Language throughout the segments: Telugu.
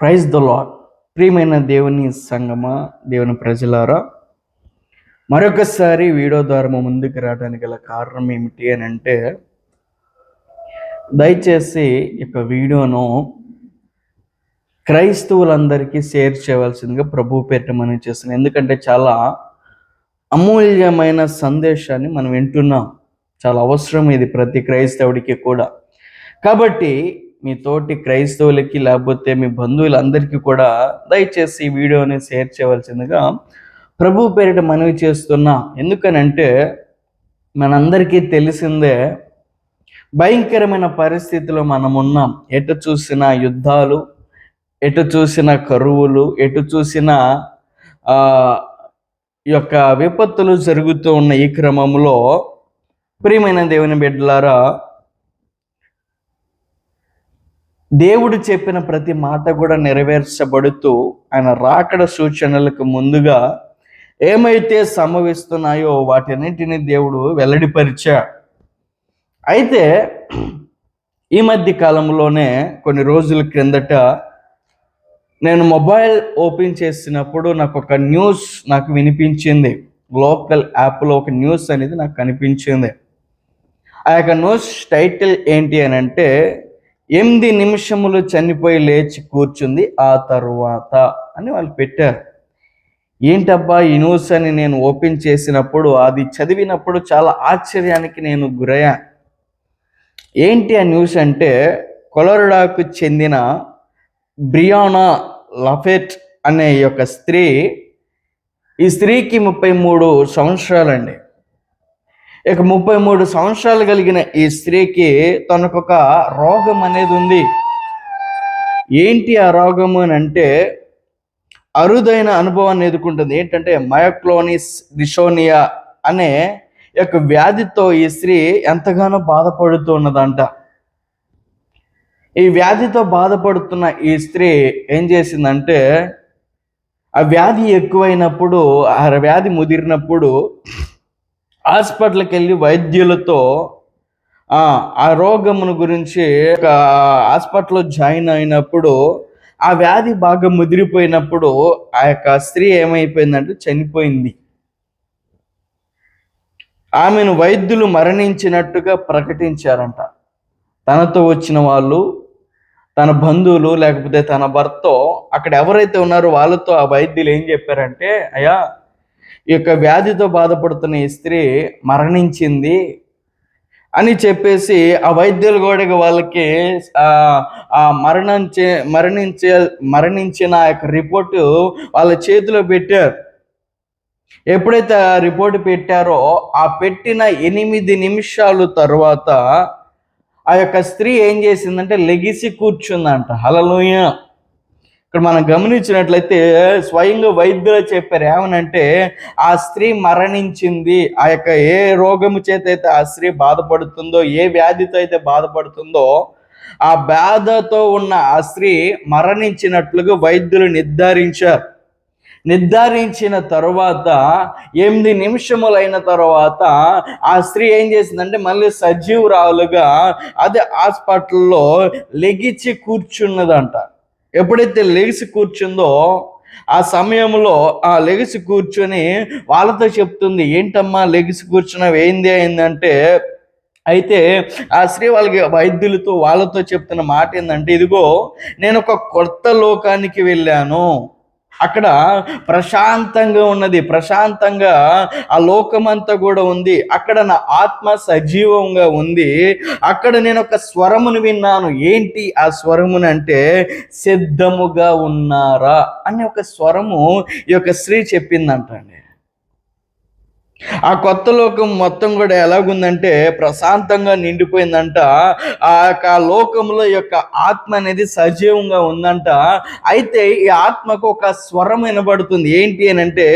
ప్రైజ్ ద లాడ్ ప్రియమైన దేవుని సంగమా దేవుని ప్రజలారా మరొకసారి వీడియో ద్వారా మా ముందుకు రావడానికి గల కారణం ఏమిటి అని అంటే దయచేసి ఈ యొక్క వీడియోను క్రైస్తవులందరికీ షేర్ చేయవలసిందిగా ప్రభు పెట్టమని చేస్తున్నాను. ఎందుకంటే చాలా అమూల్యమైన సందేశాన్ని మనం వింటున్నాం. చాలా అవసరం ఇది ప్రతి క్రైస్తవుడికి కూడా. కాబట్టి మీ తోటి క్రైస్తవులకి లేకపోతే మీ బంధువులందరికీ కూడా దయచేసి ఈ వీడియోని షేర్ చేయవలసిందిగా ప్రభు పేరిట మనవి చేస్తున్నా. ఎందుకనంటే మనందరికీ తెలిసిందే భయంకరమైన పరిస్థితిలో మనం ఉన్నాం ఎటు చూసిన యుద్ధాలు ఎటు చూసిన కరువులు ఎటు చూసిన ఈ యొక్క విపత్తులు జరుగుతూ ఉన్న ఈ క్రమంలో ప్రియమైన దేవుని బిడ్డలారా దేవుడు చెప్పిన ప్రతి మాట కూడా నెరవేర్చబడుతూ ఆయన రాకడ సూచనలకు ముందుగా ఏమైతే సంభవిస్తున్నాయో వాటన్నిటిని దేవుడు వెల్లడిపరిచా. అయితే ఈ మధ్య కాలంలోనే కొన్ని రోజుల క్రిందట నేను మొబైల్ ఓపెన్ చేసినప్పుడు నాకు ఒక న్యూస్ నాకు వినిపించింది. లోకల్ యాప్లో ఒక న్యూస్ అనేది నాకు కనిపించింది. ఆ యొక్క న్యూస్ టైటిల్ ఏంటి అని అంటే ఎనిమిది నిమిషములు చనిపోయి లేచి కూర్చుంది ఆ తరువాత అని వాళ్ళు పెట్టారు. ఏంటబ్బా ఈ న్యూస్ అని నేను ఓపెన్ చేసినప్పుడు అది చదివినప్పుడు చాలా ఆశ్చర్యానికి నేను గురయ్యా. ఏంటి ఆ న్యూస్ అంటే కొలరడాకు చెందిన బ్రియానా లఫెట్ అనే యొక్క స్త్రీ ఈ స్త్రీకి ముప్పై మూడు సంవత్సరాలండి. ఇక ముప్పై మూడు సంవత్సరాలు కలిగిన ఈ స్త్రీకి తనకొక రోగం అనేది ఉంది. ఏంటి ఆ రోగము అని అంటే అరుదైన అనుభవాన్ని ఎదుర్కొంటుంది. ఏంటంటే మయోక్లోనిస్ డిషోనియా అనే యొక్క వ్యాధితో ఈ స్త్రీ ఎంతగానో బాధపడుతూ ఉన్నదంట. ఈ వ్యాధితో బాధపడుతున్న ఈ స్త్రీ ఏం చేసిందంటే ఆ వ్యాధి ఎక్కువైనప్పుడు ఆ వ్యాధి ముదిరినప్పుడు హాస్పిటల్కి వెళ్ళి వైద్యులతో ఆ రోగమును గురించి ఒక హాస్పిటల్లో జాయిన్ అయినప్పుడు ఆ వ్యాధి బాగా ముదిరిపోయినప్పుడు ఆ యొక్క స్త్రీ ఏమైపోయిందంటే చనిపోయింది. ఆమెను వైద్యులు మరణించినట్టుగా ప్రకటించారంట. తనతో వచ్చిన వాళ్ళు తన బంధువులు లేకపోతే తన భర్త అక్కడ ఎవరైతే ఉన్నారో వాళ్ళతో ఆ వైద్యులు ఏం చెప్పారంటే అయ్యా ఈ యొక్క వ్యాధితో బాధపడుతున్న ఈ స్త్రీ మరణించింది అని చెప్పేసి ఆ వైద్యులు కూడా వాళ్ళకి ఆ మరణించే మరణించే మరణించిన ఆ యొక్క రిపోర్టు వాళ్ళ చేతిలో పెట్టారు. ఎప్పుడైతే ఆ రిపోర్ట్ పెట్టారో ఆ పెట్టిన ఎనిమిది నిమిషాలు తర్వాత ఆ యొక్క స్త్రీ ఏం చేసిందంటే లెగిసి కూర్చుందంట. హలలోయ ఇక్కడ మనం గమనించినట్లయితే స్వయంగా వైద్యులు చెప్పారు? ఏమనంటే ఆ స్త్రీ మరణించింది ఆ యొక్క ఏ రోగము చేత అయితే ఆ స్త్రీ బాధపడుతుందో ఏ వ్యాధితో అయితే బాధపడుతుందో ఆ బాధతో ఉన్న ఆ స్త్రీ మరణించినట్లుగా వైద్యులు నిర్ధారించారు. నిర్ధారించిన తర్వాత ఎనిమిది నిమిషములైన తర్వాత ఆ స్త్రీ ఏం చేసిందంటే మళ్ళీ సజీవురాలుగా అదే హాస్పిటల్లో లెగిచి కూర్చున్నదంట. ఎప్పుడైతే లెగిసి కూర్చుందో ఆ సమయంలో ఆ లెగిసి కూర్చొని వాళ్ళతో చెప్తుంది ఏంటమ్మా లెగిసి కూర్చున్నావు? ఏంది అయిందంటే అయితే ఆ స్త్రీ వాళ్ళకి వైద్యులతో వాళ్ళతో చెప్తున్న మాట ఏంటంటే ఇదిగో నేను ఒక కొత్త లోకానికి వెళ్ళాను. అక్కడ ప్రశాంతంగా ఉన్నది ప్రశాంతంగా ఆ లోకమంతా కూడా ఉంది. అక్కడ నా ఆత్మ సజీవంగా ఉంది. అక్కడ నేను ఒక స్వరమును విన్నాను. ఏంటి ఆ స్వరమును అంటే సిద్ధముగా ఉన్నారా అనే ఒక స్వరము ఈ యొక్క స్త్రీ చెప్పిందంటండి. ఆ కొత్త లోకం మొత్తం కూడా ఎలాగుందంటే ప్రశాంతంగా నిండిపోయిందంట. ఆ యొక్క లోకంలో యొక్క ఆత్మ అనేది సజీవంగా ఉందంట. అయితే ఈ ఆత్మకు ఒక స్వరం వినపడుతుంది ఏంటి అని అంటే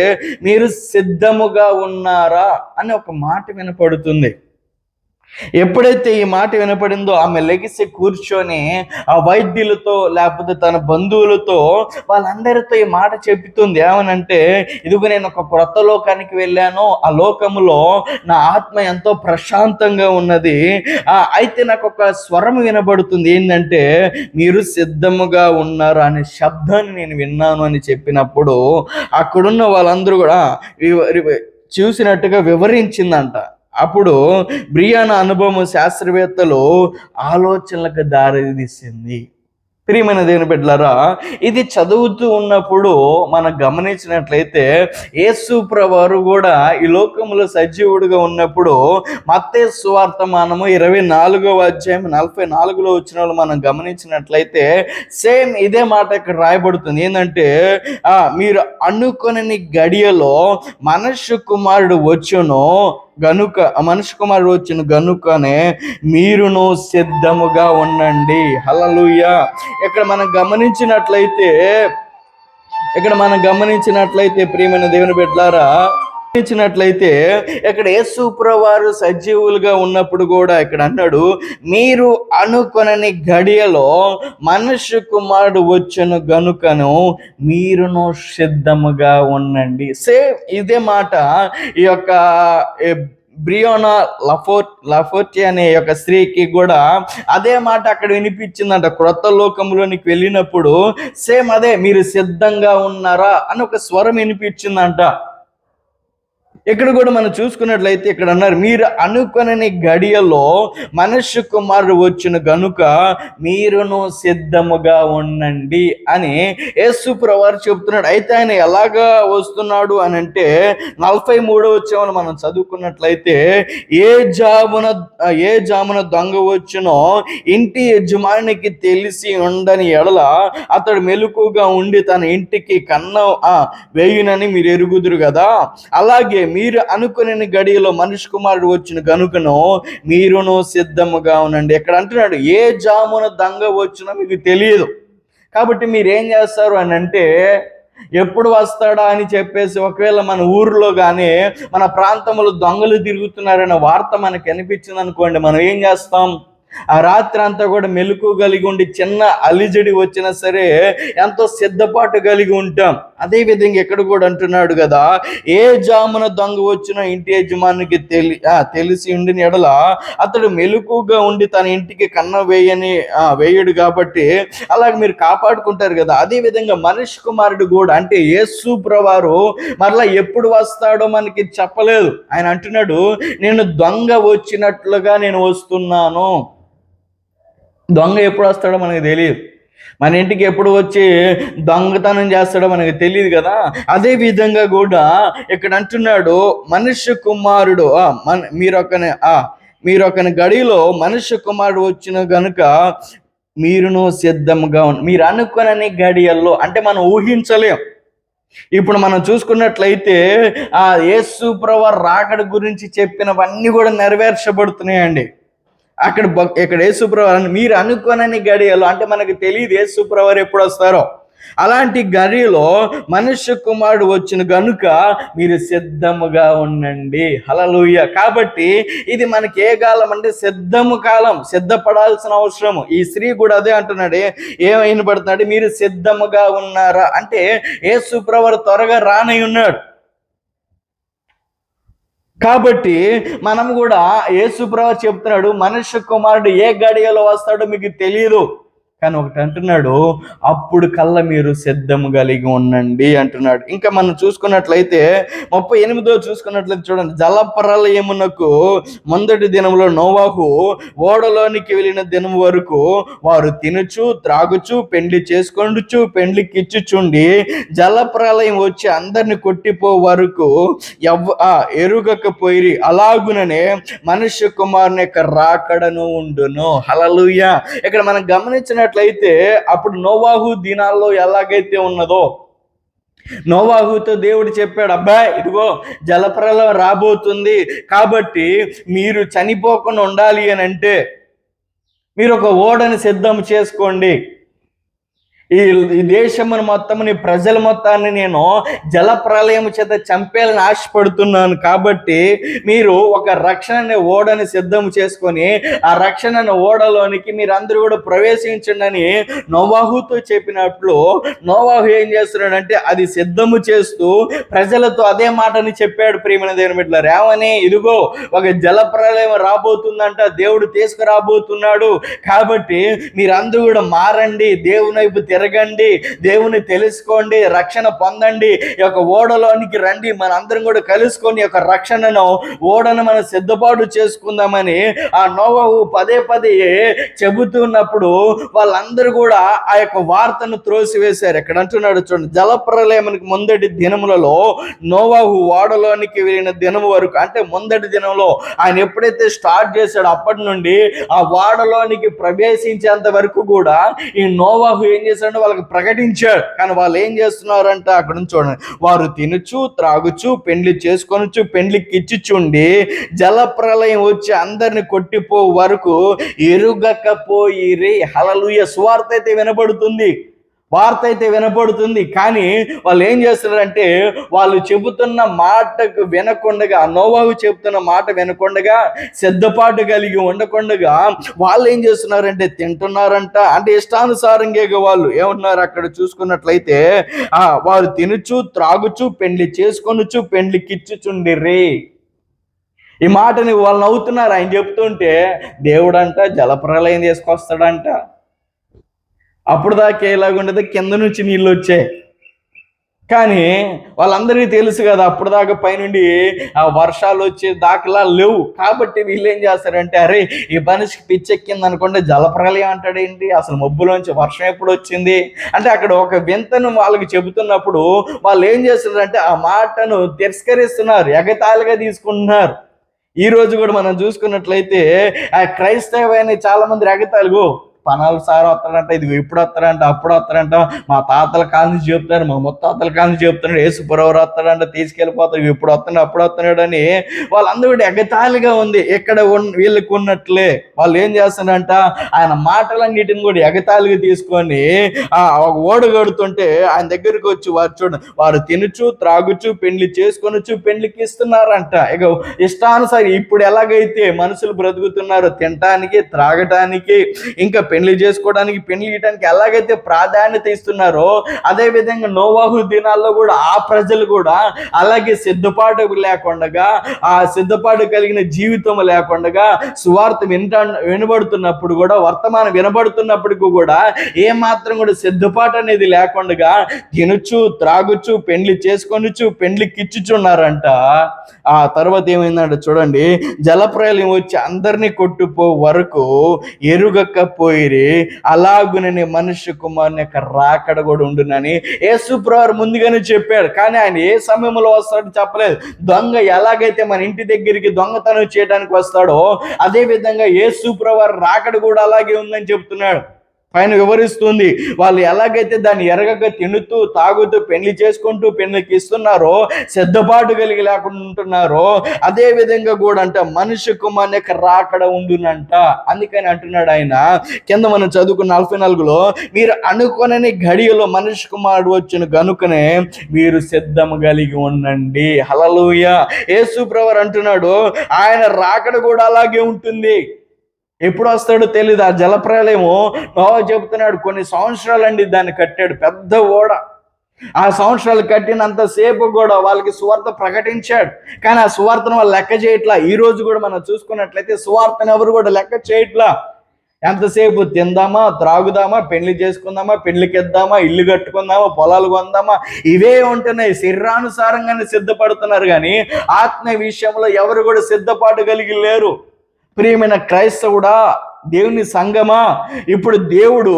మీరు సిద్ధముగా ఉన్నారా అని ఒక మాట వినపడుతుంది. ఎప్పుడైతే ఈ మాట వినపడిందో ఆమె లెగిసి కూర్చొని ఆ వైద్యులతో లేకపోతే తన బంధువులతో వాళ్ళందరితో ఈ మాట చెప్తుంది ఏమనంటే ఇదిగో నేను ఒక క్రొత్త లోకానికి వెళ్ళాను. ఆ లోకములో నా ఆత్మ ఎంతో ప్రశాంతంగా ఉన్నది. అయితే నాకు ఒక స్వరం వినబడుతుంది. ఏంటంటే మీరు సిద్ధముగా ఉన్నారు అనే శబ్దాన్ని నేను విన్నాను అని చెప్పినప్పుడు అక్కడున్న వాళ్ళందరూ కూడా చూసినట్టుగా వివరించిందంట. అప్పుడు బ్రియాన అనుభవం శాస్త్రవేత్తలు ఆలోచనలకు దారితీసింది ప్రియమైన దేవుని బిడ్డలారా ఇది చదువుతూ ఉన్నప్పుడు మనం గమనించినట్లయితే యేసు వారు కూడా ఈ లోకంలో సజీవుడిగా ఉన్నప్పుడు మత్తే సువార్తమానము ఇరవై నాలుగవ అధ్యాయం నలభై నాలుగులో వచ్చిన వాళ్ళు మనం గమనించినట్లయితే సేమ్ ఇదే మాట ఇక్కడ రాయబడుతుంది. ఏంటంటే మీరు అనుకొని గడియలో మనుష్య కుమారుడు వచ్చును గనుక ఆ కుమారుడు వచ్చిన గనుకనే మీరును సిద్ధముగా ఉండండి. హలలుయ ఇక్కడ మనం గమనించినట్లయితే ఇక్కడ మనం గమనించినట్లయితే ప్రియమైన దేవుని బిడ్డలారా గమనించినట్లయితే ఇక్కడ యేసుప్రవారు సజీవులుగా ఉన్నప్పుడు కూడా ఇక్కడ అన్నాడు మీరు అనుకొనని గడియలో మనుష్య కుమారుడు వచ్చను గనుకను మీరును సిద్ధముగా ఉండండి. సేమ్ ఇదే మాట ఈ యొక్క బ్రియోనా లఫోర్ లఫోర్టి అనే యొక్క స్త్రీకి కూడా అదే మాట అక్కడ వినిపించిందంట. క్రొత్త లోకంలోనికి వెళ్ళినప్పుడు సేమ్ అదే మీరు సిద్ధంగా ఉన్నారా? అని ఒక స్వరం వినిపించిందంట. ఇక్కడ కూడా మనం చూసుకున్నట్లయితే ఇక్కడ అన్నారు మీరు అనుకునని గడియలో మనుష్య కుమారుడు వచ్చిన గనుక మీరును సిద్ధముగా ఉండండి అని యేసు ప్రవారు చెప్తున్నాడు అయితే ఆయన ఎలాగా వస్తున్నాడు అని అంటే నలభై మూడో వచ్చామని మనం చదువుకున్నట్లయితే ఏ జామున ఏ జామున దొంగ వచ్చినో ఇంటి యజమానికి తెలిసి ఉండని ఎడల అతడు మెలకుగా ఉండి తన ఇంటికి కన్న వేయునని మీరు ఎరుగుదురు కదా? అలాగే మీరు అనుకునే గడియలో మనిషి కుమారుడు వచ్చిన గనుకను మీరును సిద్ధముగా ఉండండి. ఇక్కడ అంటున్నాడు? ఏ జామున దొంగ వచ్చినా మీకు తెలియదు. కాబట్టి మీరు ఏం చేస్తారు అని అంటే ఎప్పుడు వస్తాడా అని చెప్పేసి ఒకవేళ మన ఊర్లో కానీ మన ప్రాంతంలో దొంగలు తిరుగుతున్నారనే వార్త మనకి అనిపించింది అనుకోండి మనం ఏం చేస్తాం? ఆ రాత్రి అంతా కూడా మెలకు కలిగి ఉండి చిన్న అలిజడి వచ్చినా సరే ఎంతో సిద్ధపాటు కలిగి ఉంటాం. అదేవిధంగా ఎక్కడ కూడా అంటున్నాడు కదా ఏ జామున దొంగ వచ్చిన ఇంటి యజమానికి తెలి తెలిసి ఉండిన ఎడల అతడు మెలకుగా ఉండి తన ఇంటికి కన్న వేయని వేయడు కాబట్టి అలాగే మీరు కాపాడుకుంటారు కదా. అదే విధంగా మనిషి కుమారుడు కూడా అంటే యేసు ప్రవారు మరలా ఎప్పుడు వస్తాడో మనకి చెప్పలేదు. ఆయన అంటున్నాడు నేను దొంగ వచ్చినట్లుగా నేను వస్తున్నాను. దొంగ ఎప్పుడు వస్తాడో మనకి తెలియదు. మన ఇంటికి ఎప్పుడు వచ్చి దొంగతనం చేస్తాడో మనకు తెలియదు కదా? అదే విధంగా కూడా ఇక్కడ అంటున్నాడు మనుష్య కుమారుడు ఆ, మన మీరు ఒకని ఆ మీరు ఒకని గడిలో మనుష్య కుమారుడు వచ్చిన గనుక మీరును సిద్ధంగా మీరు అనుకునని గడియల్లో అంటే మనం ఊహించలేం. ఇప్పుడు మనం చూసుకున్నట్లయితే ఆ యేసు ప్రభు రాకడ గురించి చెప్పినవన్నీ కూడా నెరవేర్చబడుతున్నాయండి. అక్కడ ఏ ఇక్కడ యేసుప్రవర్ మీరు అనుకోనని గడియలో అంటే మనకు తెలియదు యేసుప్రవర్ ఎప్పుడు వస్తారో. అలాంటి గడిలో మనుష్య కుమారుడు వచ్చిన గనుక మీరు సిద్ధముగా ఉండండి. హలలుయ కాబట్టి ఇది మనకి ఏ కాలం అంటే సిద్ధము కాలం సిద్ధపడాల్సిన అవసరం ఈ స్త్రీ కూడా అదే అంటున్నాడు ఏమైన పడుతున్నాడు మీరు సిద్ధముగా ఉన్నారా? అంటే ఏ యేసుప్రవర్ త్వరగా రానై ఉన్నాడు. కాబట్టి మనం కూడా యేసుప్రభు చెప్తున్నాడు మనుష్య కుమారుడు ఏ గడియలో వస్తాడో మీకు తెలియదు కానీ ఒకటి అంటున్నాడు అప్పుడు కల్లా మీరు సిద్ధము కలిగి ఉండండి అంటున్నాడు. ఇంకా మనం చూసుకున్నట్లయితే ముప్పై ఎనిమిదో చూసుకున్నట్లయితే చూడండి జలప్రలయమునకు మొదటి దినంలో నోవాహు ఓడలోనికి వెళ్ళిన దినం వరకు వారు తినుచు త్రాగుచు పెండ్లి చేసుకొండుచు పెండ్లికి ఇచ్చుచుండి జలప్రలయం వచ్చి అందరిని కొట్టిపో వరకు ఎవ్ ఆ, ఎరుగకపోయిరి అలాగుననే మనుష్య కుమారుని యొక్క రాకడను ఉండును. హలలుయ ఇక్కడ మనం చూసినట్లయితే అప్పుడు నోవాహు దినాల్లో ఎలాగైతే ఉన్నదో నోవాహుతో దేవుడు చెప్పాడు అబ్బాయి ఇదిగో జలప్రలయం రాబోతుంది కాబట్టి మీరు చనిపోకుండా ఉండాలి అని అంటే మీరు ఒక ఓడని సిద్ధం చేసుకోండి. ఈ ఈ దేశమును మొత్తం నీ ప్రజల మొత్తాన్ని నేను జల ప్రళయం చేత చంపేయాలని ఆశపడుతున్నాను. కాబట్టి మీరు ఒక రక్షణ ఓడని సిద్ధం చేసుకొని ఆ రక్షణ ఓడలోనికి మీరు అందరూ కూడా ప్రవేశించండి అని నోవాహుతో చెప్పినట్లు నోవాహు ఏం చేస్తున్నాడంటే అది సిద్ధము చేస్తూ ప్రజలతో అదే మాటని చెప్పాడు ప్రియమైన దేవుని బిడ్డలారు. ఏమని? ఇదిగో ఒక జల ప్రళయం రాబోతుందంట దేవుడు తీసుకురాబోతున్నాడు. కాబట్టి మీరందరూ కూడా మారండి దేవుని వైపు తిరగండి దేవుని తెలుసుకోండి రక్షణ పొందండి. ఈ యొక్క ఓడలోనికి రండి మన అందరం కూడా కలుసుకొని యొక్క రక్షణను ఓడను మనం సిద్ధపాటు చేసుకుందామని ఆ నోవహు పదే పదే చెబుతున్నప్పుడు వాళ్ళందరూ కూడా ఆ యొక్క వార్తను త్రోసివేశారు. ఇక్కడ అంటున్నాడు చూడండి జలప్రలయమునికి ముందటి దినములలో నోవాహు ఓడలోనికి వెళ్ళిన దినము వరకు అంటే ముందటి దినంలో ఆయన ఎప్పుడైతే స్టార్ట్ చేశాడో అప్పటి నుండి ఆ వాడలోనికి ప్రవేశించేంత వరకు కూడా ఈ నోవాహు ఏం చేశాడు? వాళ్ళకి ప్రకటించాడు. కానీ వాళ్ళు ఏం చేస్తున్నారంట అక్కడ నుంచి చూడండి. వారు తినచ్చు త్రాగుచు పెండ్లి చేసుకొనొచ్చు పెండ్లికి ఇచ్చిచుండి జల ప్రళయం వచ్చి అందరిని కొట్టిపో వరకు ఎరుగకపోయిరి. హలలుయ సువార్త అయితే వినబడుతుంది. వార్త అయితే వినపడుతుంది కానీ వాళ్ళు ఏం చేస్తున్నారంటే వాళ్ళు చెబుతున్న మాటకు వినకుండగా నోవాహు చెబుతున్న మాట వినకుండగా సిద్ధపాటు కలిగి ఉండకుండగా వాళ్ళు ఏం చేస్తున్నారంటే తింటున్నారంట. అంటే ఇష్టానుసారంగా వాళ్ళు ఏమన్నారు అక్కడ చూసుకున్నట్లయితే ఆ వారు తినుచు త్రాగుచు పెండ్లి చేసుకొనుచు పెండ్లి పెండ్లికిచ్చుచుండిరి ఈ మాటని వాళ్ళు నవ్వుతున్నారు. ఆయన చెప్తుంటే దేవుడంట జలప్రలయం తీసుకొస్తాడంట. అప్పుడు దాకా ఎలాగుండదు కింద నుంచి నీళ్ళు వచ్చాయి. కానీ వాళ్ళందరికీ తెలుసు కదా అప్పుడు దాకా పైనుండి ఆ వర్షాలు వచ్చే దాఖలా లేవు. కాబట్టి వీళ్ళు ఏం చేస్తారంటే అరే ఈ మనిషికి పిచ్చెక్కింది అనుకుంటే జలప్రలయం అంటాడేంటి అసలు మబ్బులోంచి వర్షం ఎప్పుడు వచ్చింది? అంటే అక్కడ ఒక వింతను వాళ్ళకి చెబుతున్నప్పుడు వాళ్ళు ఏం చేస్తున్నారంటే ఆ మాటను తిరస్కరిస్తున్నారు ఎగతాళిగా తీసుకుంటున్నారు. ఈ రోజు కూడా మనం చూసుకున్నట్లయితే ఆ క్రైస్తవైన చాలా మంది ఎగతాళిగో. పనాలు సార్ వస్తాడంట ఇది ఎప్పుడు వస్తాడంట అప్పుడు వస్తాడంట మా తాతల కాలం చెప్తాడు మా ముత్తాతల కాలం చెప్తున్నాడు ఏ పురవరు వస్తాడంట తీసుకెళ్ళిపోతాడు ఇప్పుడు వస్తున్నాడు అప్పుడు వస్తున్నాడు అని వాళ్ళందరూ ఎగతాళిగా ఉంది. ఇక్కడ ఉన్న వీళ్ళకి ఉన్నట్లే. వాళ్ళు ఏం చేస్తారంట ఆయన మాటలన్నిటిని కూడా ఎగతాళిగా తీసుకొని ఒక ఓడ కడుతుంటే ఆయన దగ్గరికి వచ్చి వారు చూడండి వారు తినచ్చు త్రాగుచు పెండ్లి చేసుకొనొచ్చు పెండ్లికి ఇస్తున్నారంట. ఇక ఇష్టానుసారి ఇప్పుడు ఎలాగైతే మనుషులు బ్రతుకుతున్నారో తినటానికి త్రాగటానికి ఇంకా పెళ్ళి చేసుకోవడానికి పెళ్ళి ఇవ్వడానికి ఎలాగైతే ప్రాధాన్యత ఇస్తున్నారో అదే విధంగా నోవాహు దినాల్లో కూడా ఆ ప్రజలు కూడా అలాగే సిద్ధపాటు లేకుండా ఆ సిద్ధపాటు కలిగిన జీవితం లేకుండా సువార్త వింట వినబడుతున్నప్పుడు కూడా వర్తమానం వినబడుతున్నప్పటికీ కూడా ఏ మాత్రం కూడా సిద్ధపాటు అనేది లేకుండా తినచ్చు త్రాగుచ్చు పెండ్లి చేసుకొనిచ్చు పెండ్లి కిచ్చుచున్నారంట. ఆ తర్వాత ఏమైందంటే చూడండి జలప్రలయం వచ్చి అందరినీ కొట్టుపో వరకు ఎరుగకపోయిరి అలాగునని మనుష్య కుమారుని యొక్క రాకడ కూడా ఉండునని యేసుప్రవారు ముందుగానే చెప్పాడు. కానీ ఆయన ఏ సమయంలో వస్తాడో చెప్పలేదు. దొంగ ఎలాగైతే మన ఇంటి దగ్గరికి దొంగతనం చేయడానికి వస్తాడో అదే విధంగా యేసుప్రవారు రాకడ కూడా అలాగే ఉందని చెప్తున్నాడు. పైన వివరిస్తుంది. వాళ్ళు ఎలాగైతే దాన్ని ఎరగక తినుతూ తాగుతూ పెళ్ళి చేసుకుంటూ పెళ్ళికి ఇస్తున్నారో సిద్ధపాటు కలిగి లేకుండా ఉంటున్నారో అదే విధంగా కూడా అంట మనిషి కుమార్ని రాకడ ఉండునంట. అందుకని అంటున్నాడు ఆయన. కింద మనం చదువుకున్న నలభై నాలుగులో మీరు అనుకునని గడియలో మనిషి కుమారుడు వచ్చిన గనుకనే మీరు సిద్ధము కలిగి ఉండండి. హలలుయ యేసుప్రవర్ అంటున్నాడు ఆయన రాకడ కూడా అలాగే ఉంటుంది. ఎప్పుడు వస్తాడో తెలియదు ఆ జలప్రలయము నోవా చెబుతున్నాడు కొన్ని సంవత్సరాలండి దాన్ని కట్టాడు పెద్ద ఓడ. ఆ సంవత్సరాలు కట్టినంత సేపు కూడా వాళ్ళకి సువార్త ప్రకటించాడు. కానీ ఆ సువార్తను వాళ్ళు లెక్క చేయట్లా. ఈ రోజు కూడా మనం చూసుకున్నట్లయితే సువార్తను ఎవరు కూడా లెక్క చేయట్లా. ఎంతసేపు తిందామా త్రాగుదామా పెళ్ళి చేసుకుందామా పెళ్ళికి ఇద్దామా ఇల్లు కట్టుకుందామా పొలాలు కొందామా? ఇవే ఉంటున్నాయి. శరీరానుసారంగానే సిద్ధపడుతున్నారు కానీ ఆత్మ విషయంలో ఎవరు కూడా సిద్ధపాటు కలిగి లేరు. ప్రియమైన క్రైస్తవుడా? దేవుని సంగమా ఇప్పుడు దేవుడు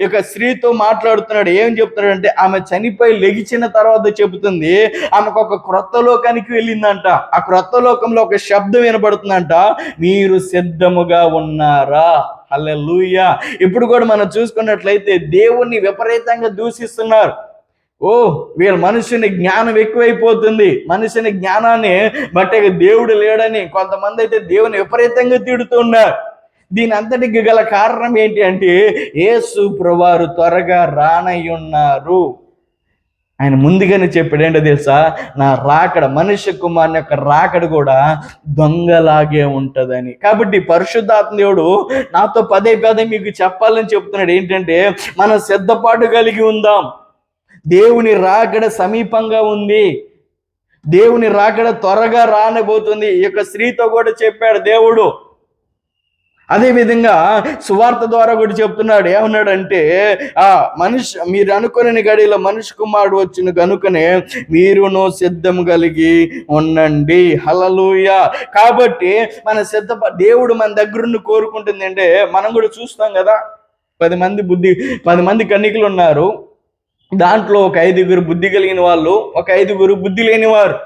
ఇక స్త్రీతో మాట్లాడుతున్నాడు. ఏం చెప్తున్నాడు అంటే ఆమె చనిపోయి లెగిచిన తర్వాత చెబుతుంది ఆమెకు ఒక క్రొత్త లోకానికి వెళ్ళిందంట. ఆ క్రొత్త లోకంలో ఒక శబ్దం వినబడుతుందంట. మీరు సిద్ధముగా ఉన్నారా? హల్లెలూయా. ఇప్పుడు కూడా మనం చూసుకున్నట్లయితే దేవుణ్ణి విపరీతంగా దూషిస్తున్నారు. ఓ వీళ్ళ మనుషుని జ్ఞానం ఎక్కువైపోతుంది. మనుషుని జ్ఞానాన్ని బట్టే దేవుడు లేడని కొంతమంది అయితే దేవుని విపరీతంగా తిడుతున్నారు దీని అంతటికి గల కారణం ఏంటి అంటే యేసు ప్రభువారు త్వరగా రానయ్యున్నారు. ఆయన ముందుగానే చెప్పాడు ఏంటో తెలుసా? నా రాకడ మనుష్య కుమారుని యొక్క రాకడ కూడా దొంగలాగే ఉంటుందని. కాబట్టి పరిశుద్ధాత్మ దేవుడు నాతో పదే పదే మీకు చెప్పాలని చెప్తున్నాడు. ఏంటంటే మనం సిద్ధపాటు కలిగి ఉందాం. దేవుని రాకడ సమీపంగా ఉంది. దేవుని రాకడ త్వరగా రానబోతుంది. ఈ యొక్క స్త్రీతో కూడా చెప్పాడు దేవుడు. అదే విధంగా సువార్త ద్వారా కూడా చెప్తున్నాడు. ఏమన్నాడంటే ఆ మనిషి మీరు అనుకునే గడిలో మనిషి కుమారుడు వచ్చిన కనుకనే మీరును సిద్ధం కలిగి ఉండండి. హలలుయ కాబట్టి మన సిద్ధ దేవుడు మన దగ్గరుండి కోరుకుంటుంది అంటే మనం కూడా చూస్తాం కదా. పది మంది బుద్ధి పది మంది కన్నికలు ఉన్నారు. దాంట్లో ఒక ఐదుగురు బుద్ధి కలిగిన వాళ్ళు ఒక ఐదుగురు బుద్ధి లేని వారు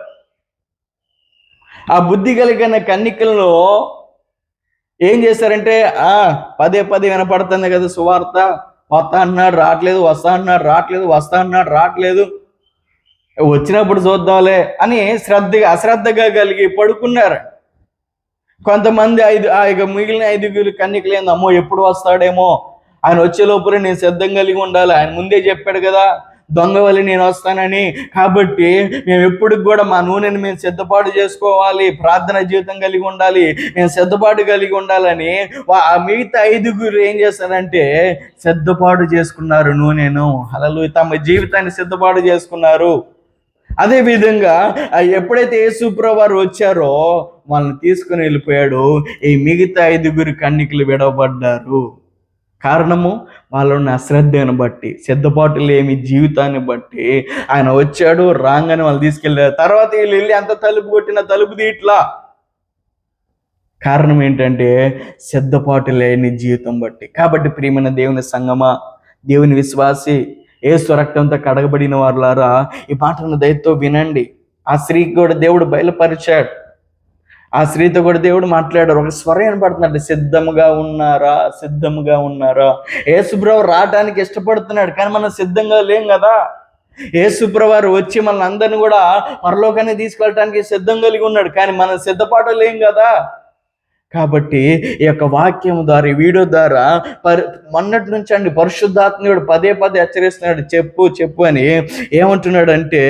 ఆ బుద్ధి కలిగిన కన్నికలను ఏం చేశారంటే ఆ పదే పదే వినపడుతుంది కదా సువార్త. వస్తా అన్నాడు రావట్లేదు వస్తా అన్నాడు రావట్లేదు వస్తా అన్నాడు రావట్లేదు. వచ్చినప్పుడు చూద్దాంలే అని శ్రద్ధగా అశ్రద్ధగా కలిగి పడుకున్నారు. కొంతమంది ఐదు ఆ యొక్క మిగిలిన ఐదుగురు కన్నికలు ఏందమ్మో ఎప్పుడు వస్తాడేమో? ఆయన వచ్చే లోపల నేను సిద్ధం కలిగి ఉండాలి. ఆయన ముందే చెప్పాడు కదా దొంగ వల్ల నేను వస్తానని. కాబట్టి మేము ఎప్పటికి కూడా మా నూనెని మేము సిద్ధపాటు చేసుకోవాలి. ప్రార్థన జీవితం కలిగి ఉండాలి. మేము సిద్ధపాటు కలిగి ఉండాలని ఆ మిగతా ఐదుగురు ఏం చేశారంటే సిద్ధపాటు చేసుకున్నారు నూనెను. అలలు తమ జీవితాన్ని సిద్ధపాటు చేసుకున్నారు. అదే విధంగా ఎప్పుడైతే యేసుప్రభు వారు వచ్చారో వాళ్ళని తీసుకుని వెళ్ళిపోయాడు. ఈ మిగతా ఐదుగురు కన్నికలు విడవబడ్డారు. కారణము వాళ్ళని అశ్రద్ధను బట్టి సిద్ధపాటు లేని జీవితాన్ని బట్టి ఆయన వచ్చాడు రాగానే వాళ్ళు తీసుకెళ్ళారు. తర్వాత వీళ్ళు వెళ్ళి అంత తలుపు కొట్టిన తలుపు తీట్లా. కారణం ఏంటంటే సిద్ధపాటు లేని జీవితం బట్టి. కాబట్టి ప్రియమైన దేవుని సంగమా దేవుని విశ్వాసి ఏ స్వరక్తంతో కడగబడిన వారులారా ఈ మాటను దయతో వినండి. ఆ స్త్రీకి కూడా దేవుడు బయలుపరిచాడు. ఆ స్త్రీతో కూడా దేవుడు మాట్లాడారు. ఒక స్వరం వినపడుతున్నాడు సిద్ధముగా ఉన్నారా? సిద్ధముగా ఉన్నారా? యేసుప్రభు రావడానికి ఇష్టపడుతున్నాడు కానీ మనం సిద్ధంగా లేం కదా. యేసుప్రవారు వచ్చి మన అందరిని కూడా మరలోకాన్ని తీసుకెళ్ళడానికి సిద్ధం కలిగి ఉన్నాడు కానీ మనం సిద్ధపాటు లేం కదా. కాబట్టి ఈ యొక్క వాక్యం ద్వారా ఈ వీడియో ద్వారా పరి మొన్నటి నుంచి అండి పరిశుద్ధాత్మయుడు పదే పదే హెచ్చరిస్తున్నాడు. చెప్పు చెప్పు అని ఏమంటున్నాడు అంటే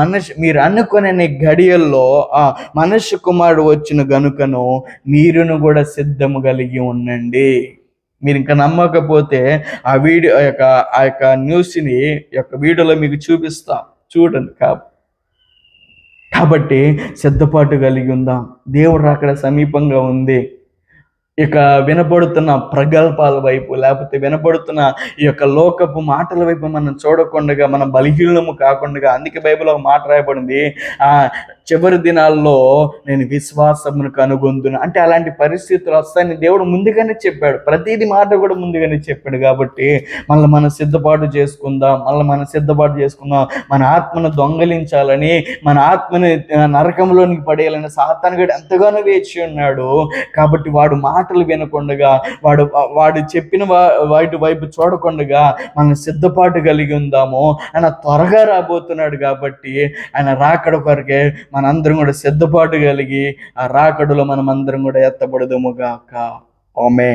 మనిషి మీరు అనుకునే గడియల్లో ఆ మనిషి కుమారుడు వచ్చిన గనుకను మీరును కూడా సిద్ధము కలిగి ఉండండి. మీరు ఇంకా నమ్మకపోతే ఆ వీడియో యొక్క ఆ యొక్క న్యూస్ని యొక్క వీడియోలో మీకు చూపిస్తాం. చూడండి. కాబట్టి కాబట్టి సిద్ధపాటు కలిగి ఉందాం. దేవుడు అక్కడ సమీపంగా ఉంది. ఇక వినపడుతున్న ప్రగల్భాల వైపు లేకపోతే వినపడుతున్న ఈ యొక్క లోకపు మాటల వైపు మనం చూడకుండా మన బలహీనము కాకుండా అందుకే బైబిల్ ఒక మాట రాయబడింది. ఆ చివరి దినాల్లో నేను విశ్వాసమును కనుగొందును. అంటే అలాంటి పరిస్థితులు వస్తాయని దేవుడు ముందుగానే చెప్పాడు. ప్రతిదీ మాట కూడా ముందుగానే చెప్పాడు కాబట్టి మళ్ళీ మనం సిద్ధపాటు చేసుకుందాం మళ్ళీ మనం సిద్ధపాటు చేసుకుందాం. మన ఆత్మను దొంగలించాలని మన ఆత్మని నరకంలోనికి పడేయాలని సాతాను గడు ఎంతగానో వేచి ఉన్నాడు. కాబట్టి వాడు మాటలు వినకుండగా వాడు వాడు చెప్పిన వాటి వైపు చూడకుండగా మనం సిద్ధపాటు కలిగి ఉందాము. ఆయన త్వరగా రాబోతున్నాడు కాబట్టి ఆయన రాకడ కొరకే మనందరం కూడా సిద్ధపాటు కలిగి ఆ రాకడలో మనం అందరం కూడా ఎత్తబడదుము గాక. ఓమే